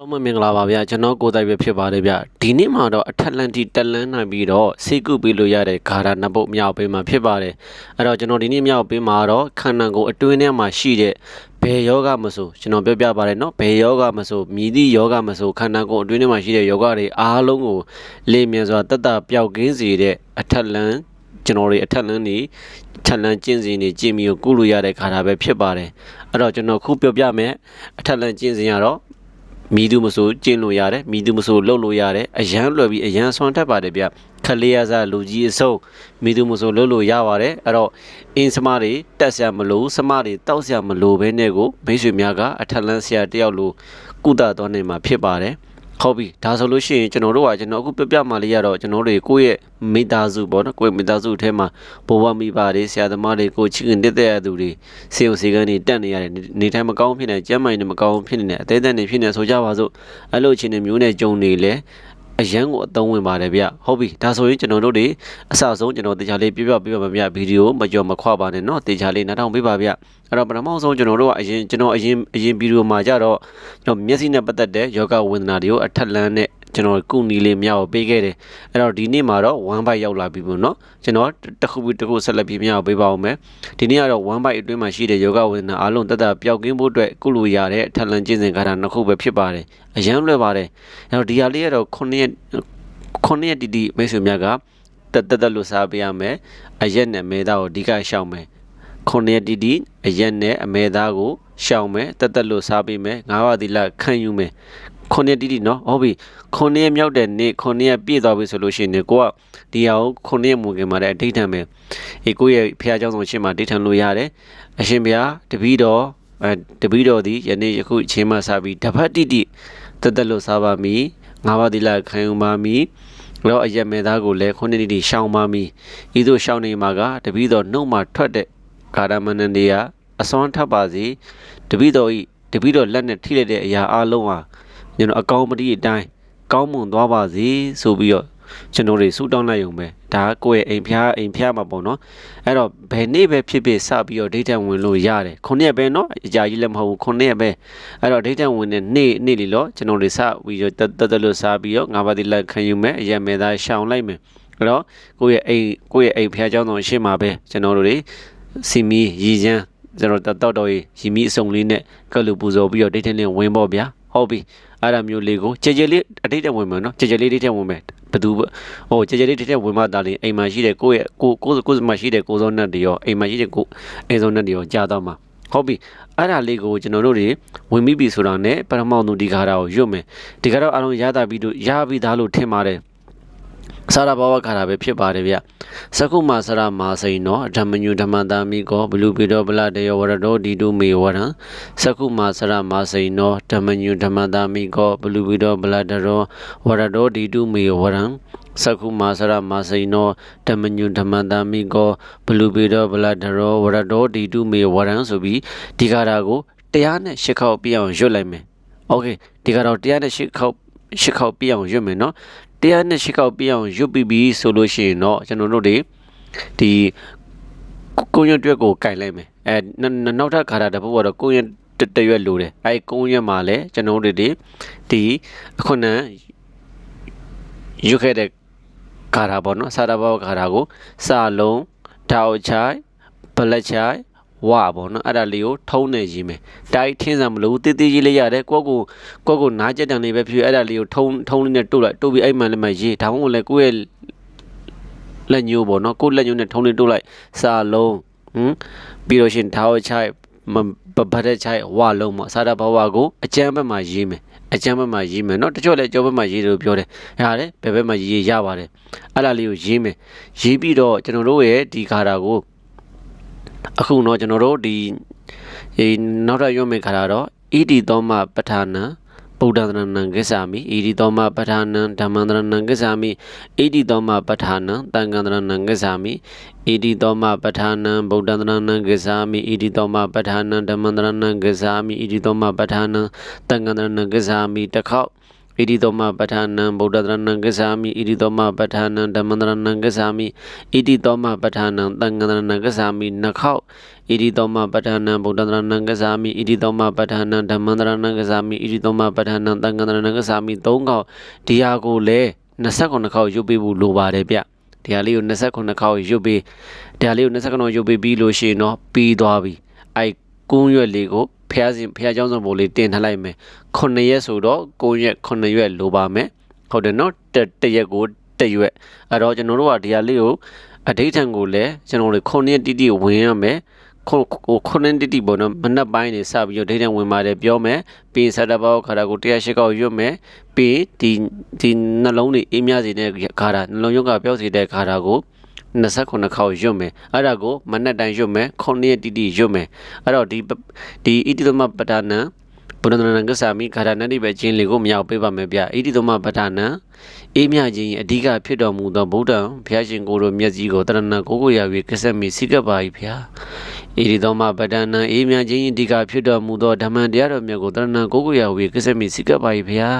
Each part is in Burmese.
တော့မင်္ဂလာပါဗျာကျွန်တော်ကိုယ်တိုင်ပဲဖြစ်ပါတယ်ဗျဒီနေ့မှာတော့အထက်လန်တီတက်လန်းနိုင်ပြီးတော့စေကုပေးလို့ရတဲ့ဂါရာနှစ်ပုတ်မြောက်ပေးမှာဖြစ်ပါတယ်အဲ့တော့ကျွန်တော်ဒီနေ့မြောက်ပေးမှာတော့ခန္ဓာကိုယ်အတွင်းထဲမှာရှိတဲ့ဘယ်ယောဂမဆိုကျွန်တော်ပြောပြပါတယ်เนาะဘယ်ယောဂမဆိုမြည်သည့်ယောဂမဆိုခန္ဓာကိုယ်အတွင်းထဲမှာရှိတဲ့ယောဂတွေအားလုံးကိုလေမြန်စွာတက်တာပျောက်ကင်းစေတဲ့အထက်လန်းကျွန်တော်တွေအထက်လန်းနေထက်လန်းကျင့်စဉ်နေကျင့်ပြီးကိုကုလို့ရတဲ့ခါတာပဲဖြစ်ပါတယ်အဲ့တော့ကျွန်တော်ခုပြောပြမယ်အထက်လန်းကျင့်စဉ်ကတော့ မိသူမဆိုကျင့်လို့ရတယ်မိသူမဆိုလှုပ်လို့ရတယ်အရန်လွယ်ပြီးအရန်ဆွမ်းတတ်ပါတယ်ဗျခလေးရစားလူကြီးအစုံမိသူမဆိုလှုပ်လို့ရပါတယ်အဲ့တော့အင်းစမတွေတက်ဆရာမလို့စမတွေတောက်ဆရာမလို့ဘဲနဲ့ကိုမိတ်ဆွေများကအထက်လန်းဆရာတယောက်လိုကုသတော်နေမှာဖြစ်ပါတယ် ဟုတ်ပြီဒါဆိုလို့ရှိရင်ကျွန်တော်တို့ကကျွန်တော်အခုပြပြမှလေးရတော့ကျွန်တော်တွေကိုယ့်ရဲ့မိသားစုပေါ့နော်ကိုယ့်ရဲ့မိသားစုအထဲမှာဘဝမိဘတွေဆရာသမားတွေကိုချစ်ခင်တက်တဲ့သူတွေစေုံစေကန်းတွေတက်နေရတယ်နေထိုင်မကောင်းဖြစ်နေကျမ်းမာရေးနဲ့မကောင်းဖြစ်နေတယ်အသေးသက်နေဖြစ်နေဆိုကြပါစို့အဲ့လိုအခြေအနေမျိုးနဲ့ကြုံနေလေ အရန်ကိုအသုံးဝင်ပါတယ်ဗျဟုတ်ပြီဒါဆိုရင်ကျွန်တော်တို့တွေအစဆုံးကျွန်တော်တရားလေးပြပြပြပြမပြဗီဒီယိုမကြော်မခွပါနဲ့เนาะတရားလေးနားထောင်ပေးပါဗျအဲ့တော့ပထမဆုံးကျွန်တော်တို့ကအရင်ကျွန်တော်အရင်အရင်ဗီဒီယိုမှာကြတော့ကျွန်တော်မျက်စိနဲ့ပတ်သက်တဲ့ယောဂဝေဒနာတွေကိုအထက်လန်းနဲ့ ကျွန်တော်ကုနီလေးမြောက်ပေးခဲ့တယ်အဲ့တော့ဒီနေ့မှာတော့1 byte ရောက်လာပြီပေါ့နော်ကျွန်တော်တစ်ခုပြီးတစ်ခုဆက်လက်ပြီးမြောက်ပေးပါအောင်မယ်ဒီနေ့ကတော့1 byte အတွင်းမှာရှိတဲ့ယောဂဝေဒနာအားလုံးတက်တာပျောက်ကင်းဖို့အတွက်ကုလို့ရတဲ့အထက်လန်းကျင့်စဉ်ကာတာနှစ်ခုပဲဖြစ်ပါတယ်အရန်လွယ်ပါတယ်အဲ့တော့ဒီဟာလေးကတော့9ရက်9ရက်တီတီမိတ်ဆွေများကတက်တက်တက်လို့စားပေးရမယ်အရက်နဲ့မဲသားကိုအဓိကရှောက်မယ်ခုနှစ်ရက်တီတီအရက်နဲ့အမဲသားကိုရှောင်မယ်တက်တက်လို့စားပေးမယ်ငါးပါးသီလခံယူမယ် ခုနှစ်တီတီနော်ဟုတ်ပြီခုနှစ်ရက်မြောက်တဲ့နေ့ခုနှစ်ရက်ပြည့်သွားပြီဆိုလို့ရှိရင်ကိုကဒီဟာကိုခုနှစ်ရက်မူခင်မှာတဲ့အဋိဌံပဲအေကိုရဲ့ဖះเจ้าဆောင်ရှင်းမှာဒိဋ္ဌံလို့ရတယ်အရှင်ဘုရားတပည့်တော်အဲတပည့်တော်ဒီယနေ့ယခုအချိန်မှစပြီးတပတ်တိတိတက်တက်လို့စားပါမည်ငါးပါးသီလခံယူပါမည်တော့အယက်မဲသားကိုလည်းခုနှစ်တိတိရှောင်ပါမည်ဤသို့ရှောင်နေမှာကတပည့်တော်နှုတ်မှထွက်တဲ့ကာရမဏန်တွေကအစွမ်းထပ်ပါစေတပည့်တော်ဤတပည့်တော်လက်နဲ့ထိလိုက်တဲ့အရာအလုံးဟာ ကျွန်တော်အကောင်းပတိအတိုင်းကောင်းမွန်သွားပါစေဆိုပြီးတော့ကျွန်တော်တွေဆူတောင်းလိုက်ရုံပဲဒါကကိုယ့်ရဲ့အိမ်ဖျားအိမ်ဖျားမှာပေါ့နော်အဲ့တော့ဘယ်နေ့ပဲဖြစ်ဖြစ်စပြီးတော့ဒိဋ္ဌံဝင်လို့ရတယ်ခုနှစ်ရက်ပဲနော်အကြာကြီးလည်းမဟုတ်ဘူးခုနှစ်ရက်ပဲအဲ့တော့ဒိဋ္ဌံဝင်တဲ့နေ့နေ့လီလို့ကျွန်တော်တွေစပြီးတော့တက်တက်လို့စားပြီးတော့ငါးပါးတိလက်ခံယူမယ်အရက်မဲသားရှောင်လိုက်မယ်အဲ့တော့ကိုယ့်ရဲ့အိမ်ကိုယ့်ရဲ့အိမ်ဖျားเจ้าတော်ရှေ့မှာပဲကျွန်တော်တို့တွေစီမီရည်ချမ်းကျွန်တော်တောက်တော်ရီရီမီအစုံလေးနဲ့ကလူပူဇော်ပြီးတော့ဒိဋ္ဌံလေးဝင်ပေါ့ဗျာဟုတ်ပြီ အဲ့ဒါမျိုးလေးကိုကြဲကြဲလေးအတိတ်တဝင်မယ်နော်ကြဲကြဲလေးဒိဋ္ဌံဝင်မယ်ဘသူဟိုကြဲကြဲလေးဒိဋ္ဌံဝင်မှတာလင်းအိမ်မှာရှိတဲ့ကိုယ့်ရဲ့ကိုကိုကိုမှာရှိတဲ့ကိုစောနတ်တွေရောအိမ်မှာရှိတဲ့ကိုအိမ်စောနတ်တွေရောကြာတော့မှာဟုတ်ပြီအဲ့ဒါလေးကိုကျွန်တော်တို့တွေဝင်ပြီးပြီဆိုတာနဲ့ပရမောင်သူဒီကားတာကိုရွတ်မယ်ဒီကားတော့အလုံးရတာပြီးတော့ရပြီးသားလို့ထင်ပါတယ် စာရဘဝခါတာပဲဖြစ်ပါတယ်ဗျသကုမာစရမာစိန်နောဓမ္မညုဓမ္မတာမိကောဘလူပိတောဗလတယောဝရတောဒီတုမေဝရံသကုမာစရမာစိန်နောဓမ္မညုဓမ္မတာမိကောဘလူပိတောဗလတရောဝရတောဒီတုမေဝရံသကုမာစရမာစိန်နောဓမ္မညုဓမ္မတာမိကောဘလူပိတောဗလတရောဝရတောဒီတုမေဝရံဆိုပြီးဒီကာတာကိုတရားနဲ့ရှစ်ခေါက်ပြအောင်ရွတ်လိုက်မယ်โอเคဒီကတော့တရားနဲ့ရှစ်ခေါက်ရှစ်ခေါက်ပြအောင်ရွတ်မယ်နော် တရားနဲ့ရှစ်ခေါက်ပြအောင်ရွတ်ပြီးပြီဆိုလို့ရှိရင်တော့ကျွန်တော်တို့တွေဒီကိုရွတ်တွက်ကိုကင်လိုက်မယ်အဲနောက်ထပ်ခါတာတစ်ပုဒ်ကတော့ကိုရွတ်တရွက်လိုတယ်အဲကိုရွတ်မှာလည်းကျွန်တော်တို့တွေဒီအခုနရွတ်ခဲ့တဲ့ခါတာပေါ့နော်စာတာဘောခါတာကိုစာလုံးထောက်ချိုင်ဘလက်ချိုင် ဝါပေါ့နော်အဲ့ဒါလေးကိုထုံးနေရေးမယ်တိုက်ထင်းစံမလို့တေးသေးရေးလေးရတယ်ကိုကိုကိုကိုနားကြက်တံလေးပဲဖြစ်အဲ့ဒါလေးကိုထုံးထုံးလေးနဲ့တို့လိုက်တို့ပြီးအဲ့မှလည်းမရေးဒါမှမဟုတ်လည်းကိုယ့်ရဲ့လက်ညိုးပေါ့နော်ကိုယ့်လက်ညိုးနဲ့ထုံးလေးတို့လိုက်စာလုံးဟမ်ပြီးတော့ရှင်ထောက်ချိုင်ပပတဲ့ချိုင်ဝါလုံးပေါ့စာတာဘဝကိုအကျမ်းဘက်မှာရေးမယ်အကျမ်းဘက်မှာရေးမယ်เนาะတချို့လည်းကြောဘက်မှာရေးတယ်လို့ပြောတယ်ရတယ်ဘယ်ဘက်မှာရေးရပါတယ်အဲ့ဒါလေးကိုရေးမယ်ရေးပြီးတော့ကျွန်တော်တို့ရဲ့ဒီခါတာကို အခုတော့ကျွန်တော်တို့ဒီဒီနောက်ထပ်ရွတ်မယ့်ခါတော့ဣတိသောမပဋ္ဌာနံဗုဒ္ဓသရဏံကိစ္ဆာမိဣတိသောမပဋ္ဌာနံဓမ္မသရဏံကိစ္ဆာမိဣတိသောမပဋ္ဌာနံသံဃံသရဏံကိစ္ဆာမိဣတိသောမပဋ္ဌာနံဗုဒ္ဓသရဏံကိစ္ဆာမိဣတိသောမပဋ္ဌာနံဓမ္မသရဏံကိစ္ဆာမိဣတိသောမပဋ္ဌာနံသံဃံသရဏံကိစ္ဆာမိတစ်ခေါက် ဣတိသောမပဋ္ဌာနံဗုဒ္ဓတရဏံဂစ္ဆာမိဣတိသောမပဋ္ဌာနံဓမ္မတရဏံဂစ္ဆာမိဣတိသောမပဋ္ဌာနံသံဃာတရဏံဂစ္ဆာမိနှစ်ခေါက်ဣတိသောမပဋ္ဌာနံဗုဒ္ဓတရဏံဂစ္ဆာမိဣတိသောမပဋ္ဌာနံဓမ္မတရဏံဂစ္ဆာမိဣတိသောမပဋ္ဌာနံသံဃာတရဏံဂစ္ဆာမိသုံးခေါက်ဒီဟာကိုလည်း29ခေါက်ရုပ်ပေးဖို့လိုပါတယ်ဗျဒီဟာလေးကို29ခေါက်ရုပ်ပေးဒီဟာလေးကို29ခေါက်ရုပ်ပေးပြီးလို့ရှိရင်တော့ပြီးသွားပြီအဲ ကုန်းရွက်လေးကိုဖះစဉ်ဖះเจ้าစုံဘိုးလေးတင်ထားလိုက်မယ်9ရက်ဆိုတော့ကုန်းရွက်9ရွက်လိုပါမယ်ဟုတ်တယ်နော်တတရက်ကိုတရွက်အဲ့တော့ကျွန်တော်တို့ကဒီဟာလေးကိုအဋိဋ္ဌံကိုလည်းကျွန်တော်တို့9ရက်တိတိဝင်ရမယ်ခုခုခုနှစ်တိတိပေါ့နော်မနက်ပိုင်းနေစပြီးတော့ဒိဋ္ဌံဝင်ပါတယ်ပြောမယ်ပြီးစတဘောခါတာကို108ကောက်ရွတ်မယ်ပြီးဒီဒီနှလုံးတွေအေးမြစေတဲ့ခါတာနှလုံးရုပ်ကပြောက်စေတဲ့ခါတာကို 29ခေါက်ရွတ်မယ်အဲ့ဒါကိုမနက်တိုင်းရွတ်မယ်9ရက်တိတိရွတ်မယ်အဲ့တော့ဒီဒီဣတိသမပဋ္ဌာနံဘုဒ္ဓနာကစာမိခါရဏတိပဲကျင်းလေကိုမရောက်ပေးပါမယ်ဗျဣတိသမပဋ္ဌာနံ အေးမြခြင်းအဓိကဖြစ်တော်မူသောဗုဒ္ဓံဘုရားရှင်ကိုယ်တော်မျက်စိကိုတရဏကိုကိုရ၍ကဆက်မီစိကပ်ပါ၏ဗျာဣတိသမပဋ္ဌာနံအေးမြခြင်းအဓိကဖြစ်တော်မူသောဓမ္မတရားတော်မြတ်ကိုတရဏကိုကိုရ၍ကဆက်မီစိကပ်ပါ၏ဗျာ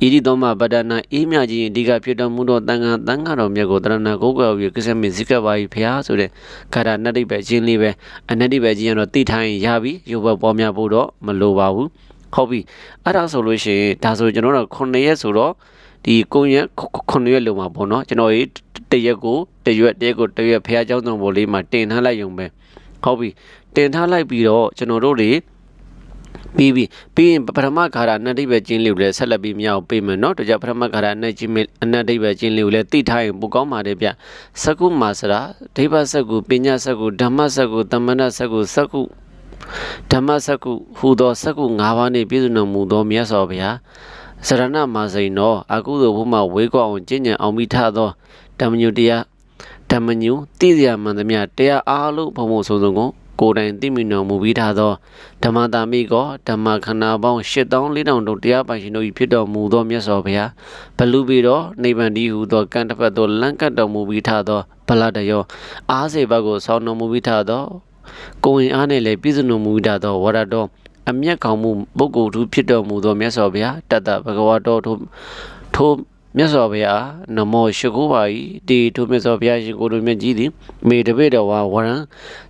ဣတိသမပဋ္ဌာနံအေးမြခြင်းအဓိကဖြစ်တော်မူသောတန်ခါတန်ခါတော်မြတ်ကိုတရဏကိုကိုရ၍ကဆက်မီစိကပ်ပါ၏ဗျာဆိုတဲ့ခါရဏတိပဲကျင်းလေးပဲအနတ္တိပဲကျင်းရတော့တိထိုင်ရပြီရုပ်ဘပေါ်များဖို့တော့မလိုပါဘူးဟုတ်ပြီအဲ့ဒါဆိုလို့ရှိရင်ဒါဆိုကျွန်တော်တို့9ရက်ဆိုတော့ ဒီ9ရက်9ရက်လုံးမှာပေါ့နော်ကျွန်တော်ရေးတရက်ကိုတရက်တရက်ကိုတရက်ဖះเจ้าသွန်ပေါ်လေးမှာတင်ထားလိုက်ရုံပဲဟုတ်ပြီတင်ထားလိုက်ပြီးတော့ကျွန်တော်တို့တွေပြီးပြီပြီးရင်ပထမခါရအနတ္တိပဲကျင်းလေးကိုလည်းဆက်လက်ပြီးမြောက်ပေးမယ်เนาะတကြပထမခါရအနတ္တိအနတ္တိပဲကျင်းလေးကိုလည်းသိထားရင်ပိုကောင်းပါတယ်ဗျစကုမာစရာဒိဗ္ဗစကုပညာစကုဓမ္မစကုတမ္မနစကုစကုဓမ္မစကုဟူသောစကု၅ပါးနှင့်ပြည့်စုံတော်မူသောမြတ်စွာဘုရား စရဏမာစိန်တော်အကုသိုလ်ဘုမှဝေကွာအောင်ကျင့်ကြံအောင်မိထသောဓမ္မညုတရားဓမ္မညုသိစရာမှန်သမျှတရားအားလုံးဘုံဘုံဆုံးဆုံးကိုကိုယ်တိုင်သိမြင်တော်မူပြီးထားသောဓမ္မတာမိကောဓမ္မခန္ဓာပေါင်း8400တို့တရားပိုင်ရှင်တို့၏ဖြစ်တော်မူသောမြတ်စွာဘုရားဘလူပြီးတော့နိဗ္ဗာန်တည်းဟူသောကံတစ်ဖက်သို့လန့်ကပ်တော်မူပြီးထားသောဗလတယောအားစေဘက်ကိုဆောင်းတော်မူပြီးထားသောကိုယ်ဝင်အားနှင့်လည်းပြည့်စုံတော်မူပြီးထားသောဝရတော် အမျက်ကောင်းမှုပုဂ္ဂိုလ်သူဖြစ်တော်မူသောမြတ်စွာဘုရားတတ္တဘဂဝါတော်ထိုထိုမြတ်စွာဘုရားနမောရှိခိုးပါ၏ဒီထိုမြတ်စွာဘုရားရှင်ကိုယ်တော်မြတ်ကြီးသည်မေတပိတော်ဝါဝရံ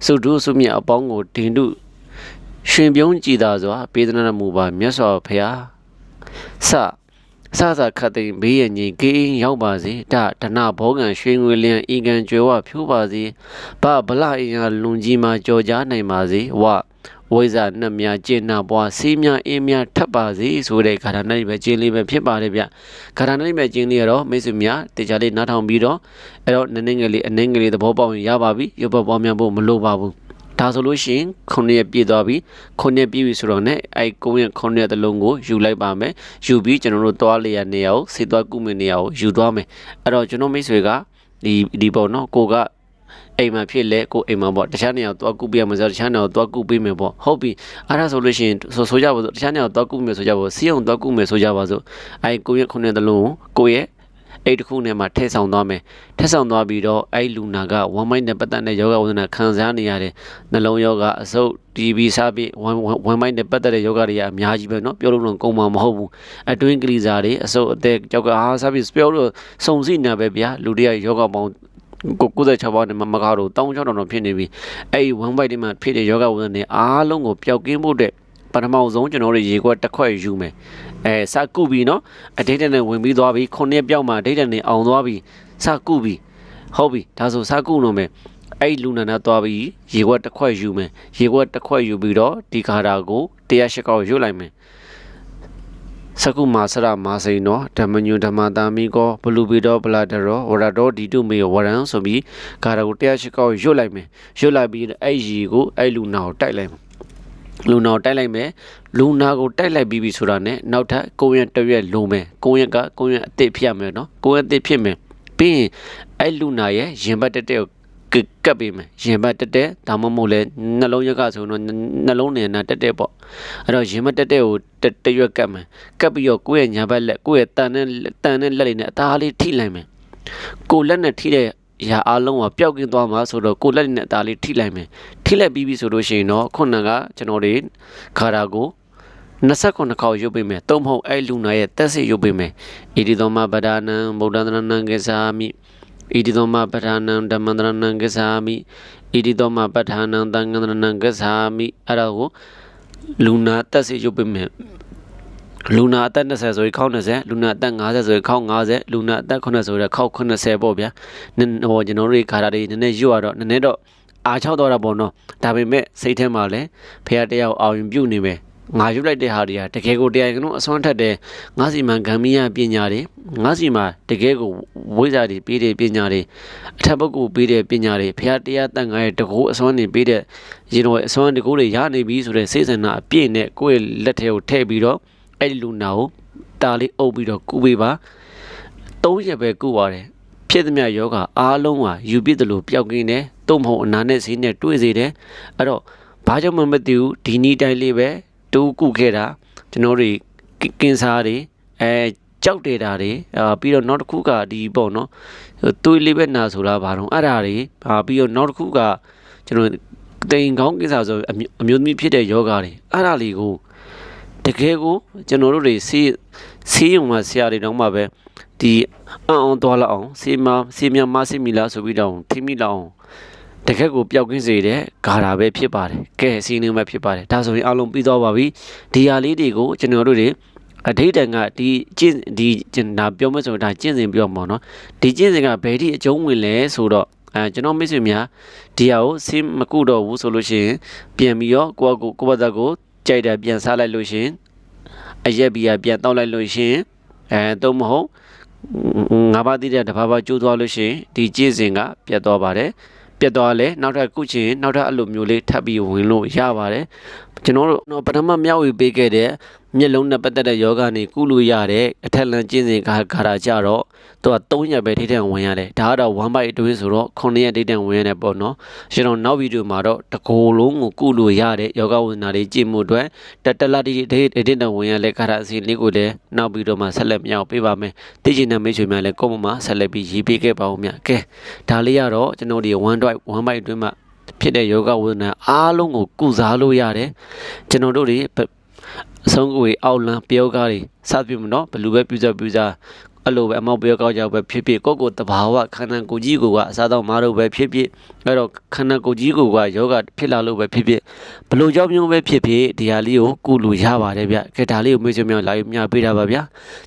စုတုစုမြတ်အပေါင်းကိုဒင်တုရှင်ပြုံးကြည်သာစွာပေးသနာမူပါမြတ်စွာဘုရားစစစခတ်သိမ်းဘေးရန်ကြီးကေးင်းရောက်ပါစေတဒနာဘောကံရွှေငွေလျံဤကံကြွယ်ဝဖြိုးပါစေဗဗလအင်အားလွန်ကြီးမှာကြော်ကြားနိုင်ပါစေဝ ဝိဇ္ဇာနှက်များကျင့်နာပွားစီးများအင်းများထပ်ပါစေဆိုတဲ့ခါရနိုင်ပဲကျင်းလေးပဲဖြစ်ပါတယ်ဗျခါရနိုင်ပဲကျင်းလေးကတော့မိတ်ဆွေများတေချာလေးနားထောင်ပြီးတော့အဲ့တော့နည်းနည်းငယ်လေးအနည်းငယ်လေးသဘောပေါက်ရင်ရပါပြီရုပ်ပတ်ပေါ်များဖို့မလိုပါဘူးဒါဆိုလို့ရှိရင်9ရက်ပြည့်သွားပြီ9ရက်ပြည့်ပြီဆိုတော့ ਨੇ အဲ9ရက်9ရက်တလုံးကိုယူလိုက်ပါမယ်ယူပြီးကျွန်တော်တို့သွားလျက်နေရာကိုစေသွားကုမင်နေရာကိုယူသွားမယ်အဲ့တော့ကျွန်တော်မိတ်ဆွေကဒီဒီပေါ့နော်ကိုက အိမ်မှာဖြစ်လဲကိုအိမ်မှာပေါ့တခြားနေရာသွားကုပေးရမှာဆိုတခြားနေရာသွားကုပေးမယ်ပေါ့ဟုတ်ပြီအဲ့ဒါဆိုလို့ရှိရင်ဆိုဆိုကြပါစို့တခြားနေရာသွားကုမယ်ဆိုကြပါစို့စီးအောင်သွားကုမယ်ဆိုကြပါစို့အဲကိုရက်ခုနှစ်တလုံးကိုရဲ့အဲ့တခုနဲ့မှထဲဆောင်သွားမယ်ထဲဆောင်သွားပြီးတော့အဲ့လူနာကဝမ်မိုင်းနဲ့ပတ်သက်တဲ့ယောဂဝဒနာခံစားနေရတဲ့နှလုံးယောဂအဆုပ်ဒီဘီစားပြီးဝမ်ဝမ်မိုင်းနဲ့ပတ်သက်တဲ့ယောဂတွေကအများကြီးပဲเนาะပြောလို့တော့ကုန်မှာမဟုတ်ဘူးအတွင်းကလေးစားတွေအဆုပ်အသက်ကြောက်ကအားစားပြီးပြောလို့စုံစိနေပဲဗျာလူတွေကယောဂပေါင်း ကို96ပေါင်းနဲ့မမကားတော့တောင်းချောင်းတော်ဖြစ်နေပြီအဲ့ဒီ1 byte တွေမှာဖြစ်တဲ့ယောဂဝဒနာတွေအားလုံးကိုပျောက်ကင်းဖို့တဲ့ပထမဆုံးကျွန်တော်တို့ရေခွက်တစ်ခွက်ယူမယ်အဲစကုပြီနော်အဒိတ်နဲ့ဝင်ပြီးသွားပြီခုနှစ်ပြောက်မှာဒိတ်နဲ့အောင်သွားပြီစကုပြီဟုတ်ပြီဒါဆိုစကုလို့မယ်အဲ့လူနာနာသွားပြီးရေခွက်တစ်ခွက်ယူမယ်ရေခွက်တစ်ခွက်ယူပြီးတော့ဒီခါတာကို108ကောက်ရွတ်လိုက်မယ် စကုမာစရမာစိန်နောဓမ္မညုဓမ္မတာမိကောဘလူပီတော်ဗလာတရောဝရတော်ဒီတုမေဝရံဆိုပြီးခါတာကို108ကောက်ရွတ်လိုက်မယ်ရွတ်လိုက်ပြီးအဲ့ရီကိုအဲ့လူနာကိုတိုက်လိုက်မယ်လူနာကိုတိုက်လိုက်မယ်လူနာကိုတိုက်လိုက်ပြီးပြီဆိုတာနဲ့နောက်ထပ်ကိုရက်တရက်လုံမယ်ကိုရက်ကကိုရက်အစ်စ်ဖြစ်ရမယ်နော်ကိုရက်အစ်စ်ဖြစ်မယ်ပြီးရင်အဲ့လူနာရဲ့ရင်ဘတ်တက်တက်ကို ကပ်ပေးမယ်ရင်ဘတ်တက်တက်ဒါမှမဟုတ်လဲနှလုံးရက်ကဆိုတော့နှလုံးနေနာတက်တက်ပေါ့အဲ့တော့ရင်ဘတ်တက်တက်ကိုတရွက်ကပ်မယ်ကပ်ပြီးတော့ကိုယ့်ရဲ့ညာဘက်လက်ကိုယ့်ရဲ့တန်နဲ့တန်နဲ့လက်လေးနဲ့အသားလေးထိလိုက်မယ်ကိုလက်နဲ့ထိတဲ့ရာအလုံးကပျောက်ကင်းသွားမှာဆိုတော့ကိုလက်နဲ့အသားလေးထိလိုက်မယ်ထိလိုက်ပြီးပြီဆိုလို့ရှိရင်တော့ခုနကကျွန်တော်တွေခါရာကို29ခေါက်ရုပ်ပေးမယ်သုံးမဟုတ်အဲ့လူနာရဲ့တက်စစ်ရုပ်ပေးမယ်ဣတိသောမပဒါနံဗုဒ္ဓန္တရဏံကေသာမိ ဣတိသောမပဒါနံဓမ္မန္တရဏံကေသာမိဣတိသောမပဋ္ဌာနံသံဃန္တရဏံကေသာမိအဲ့ဒါကိုလူနာတက်စစ်ရုပ်ပေးမယ်လူနာအသက်20ဆိုရင်ခေါက်20လူနာအသက်50ဆိုရင်ခေါက်50လူနာအသက်80ဆိုရင်ခေါက်80ပေါ့ဗျာနည်းဟောကျွန်တော်တို့ခါတာတွေနည်းနည်းရွတ်ရတော့နည်းနည်းတော့အားချောက်တော့တာပေါ့နော်ဒါပေမဲ့စိတ်ထဲမှာလည်းဖះတယောက်အောင်ရင်ပြုတ်နေမယ် ငါယူလိုက်တဲ့ဟာတွေကတကယ်ကိုတရားကနုအစွမ်းထက်တဲ့ငါစီမံဂမ်မီယာပညာတွေငါစီမှာတကယ်ကိုဝိဇ္ဇာတွေပေးတဲ့ပညာတွေအထက်ဘက်ကိုပေးတဲ့ပညာတွေဖះတရားတန်ခါရဲ့တကူအစွမ်းတွေပေးတဲ့ရင်တော်အစွမ်းတကူတွေရနေပြီဆိုတဲ့စိတ်ဆန္ဒအပြည့်နဲ့ကိုယ့်ရဲ့လက်ထဲကိုထည့်ပြီးတော့အဲ့ဒီလူနာကိုတာလေးအုပ်ပြီးတော့ကုပေးပါ၃ရက်ပဲကုပါတယ်ဖြစ်သမျှယောဂအားလုံးဟာယူပြစ်တယ်လို့ပျောက်ကင်းတယ်တုံ့မဟုတ်အနာနဲ့ဈေးနဲ့တွေးစေတယ်အဲ့တော့ဘာကြောင့်မှမသိဘူးဒီနီးတိုင်းလေးပဲ တူးကုခဲ့တာကျွန်တော်တို့ကင်ဆာတွေအဲကြောက်တယ်တာတွေအာပြီးတော့နောက်တစ်ခုကဒီပေါ့နော်သွေးလေးပဲနာဆိုတာဘာတော့အဲ့ဒါတွေအာပြီးတော့နောက်တစ်ခုကကျွန်တော်တိမ်ကောင်းကိစ္စဆိုအမျိုးအမျိုးသမီးဖြစ်တဲ့ယောဂတွေအဲ့ဒါလေးကိုတကယ်ကိုကျွန်တော်တို့တွေစီးစီးရုံမှာဆရာတွေတောင်းမှပဲဒီအံ့အောင်သွားလောက်အောင်စီမစီမြမစီမီလာဆိုပြီးတော့ထိမိလောက်အောင် တကယ်ကိုပျောက်ကင်းစေတဲ့ဂါရာပဲဖြစ်ပါတယ်ကဲစီးနေမှဖြစ်ပါတယ်ဒါဆိုရင်အားလုံးပြီးသွားပါပြီဒီဟာလေးတွေကိုကျွန်တော်တို့တွေအဓိဋ္ဌာန်ကဒီကျင့်ဒီဒါပြောမယ်ဆိုတော့ဒါကျင့်စဉ်ပြောမှာเนาะဒီကျင့်စဉ်ကဘယ်ဒီအကျုံးဝင်လဲဆိုတော့အဲကျွန်တော်မိတ်ဆွေများဒီဟာကိုစင်းမကုတော့ဘူးဆိုလို့ရှိရင်ပြန်ပြီးတော့ကိုယ့်အကိုကိုယ့်ဘာသာကိုကြိုက်တယ်ပြန်စားလိုက်လို့ရှိရင်အရက်ဘီယာပြန်တောက်လိုက်လို့ရှိရင်အဲတော့မဟုတ်ငါးပါးတည်တဲ့တစ်ပါးပါကျိုးသွားလို့ရှိရင်ဒီကျင့်စဉ်ကပြတ်သွားပါတယ် ပြတ်သွားလဲနောက်ထပ်ကုချင်နောက်ထပ်အဲ့လိုမျိုးလေးထပ်ပြီးဝင်လို့ရပါတယ် ကျွန်တော်တို့တော့ပထမမြောက်ဝေပေးခဲ့တဲ့မျက်လုံးနဲ့ပတ်သက်တဲ့ယောဂနေကုလို့ရတဲ့အထက်လန်ကျင့်စဉ်ကခါတာကြတော့သူက3ရက်ပဲထိတဲ့ဝင်ရတယ်ဒါကတော့1 byte အတွင်းဆိုတော့9ရက်ထိတဲ့ဝင်ရတယ်ပေါ့နော်ကျွန်တော်နောက်ဗီဒီယိုမှာတော့တကိုယ်လုံးကိုကုလို့ရတဲ့ယောဂဝိညာဉ်တွေကြည့်မှုအတွက်တတလတိဒိဒိတဲ့ဝင်ရလဲခါတာအစီလေးကိုလည်းနောက်ဗီဒီယိုမှာဆက်လက်မြောက်ပေးပါမယ်သိချင်တဲ့မိတ်ဆွေများလည်းကိုယ့်မှာဆက်လက်ပြီးရေးပေးခဲ့ပါဦးမြကဲဒါလေးကတော့ကျွန်တော်ဒီ1 byte 1 byte အတွင်းမှာ ဖြစ်တဲ့ယောဂဝိညာဉ်အားလုံးကိုကုစားလို့ရတယ်ကျွန်တော်တို့တွေအဆုံးကိုအောက်လန်းပြောကားတွေစသဖြင့်မနော်ဘလူပဲပြူစားပြူစား အဲ့လိုပဲအမောက်ပြောကောက်ကြပဲဖြစ်ဖြစ်ကိုယ့်ကိုယ်တဘာဝခန္ဓာကိုယ်ကြီးကိုကအစားတော့မားလို့ပဲဖြစ်ဖြစ်အဲ့တော့ခန္ဓာကိုယ်ကြီးကိုကယောဂဖြစ်လာလို့ပဲဖြစ်ဖြစ်ဘလို့ကြောင့်မျိုးပဲဖြစ်ဖြစ်ဒီဟာလေးကိုကုလို့ရပါတယ်ဗျကဲဒါလေးကိုမေ့စမြောက်လာပြီးမြပေးတာပါဗျ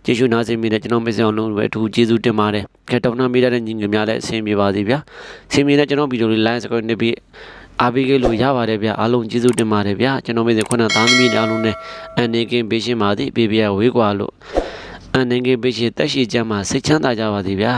ကျေးဇူးနာစင်မိနဲ့ကျွန်တော်မေ့စအောင်လုံးပဲအထူးကျေးဇူးတင်ပါတယ်ကဲတောင်းနာမိတဲ့ညီငယ်များလည်းအဆင်ပြေပါစေဗျဆင်ပြေတဲ့ကျွန်တော်ဗီဒီယိုလေး like subscribe နေပြီးအားပေးခဲ့လို့ရပါတယ်ဗျအားလုံးကျေးဇူးတင်ပါတယ်ဗျကျွန်တော်မေ့စခုနသားသမီးတွေအားလုံးနဲ့အနေကင်းပေးရှင်းပါသည်ပေးပြဝေးကွာလို့ အနေငယ်ပေးရှင်းတက်ရှိကြမှာစိတ်ချမ်းသာကြပါသည်ဗျာ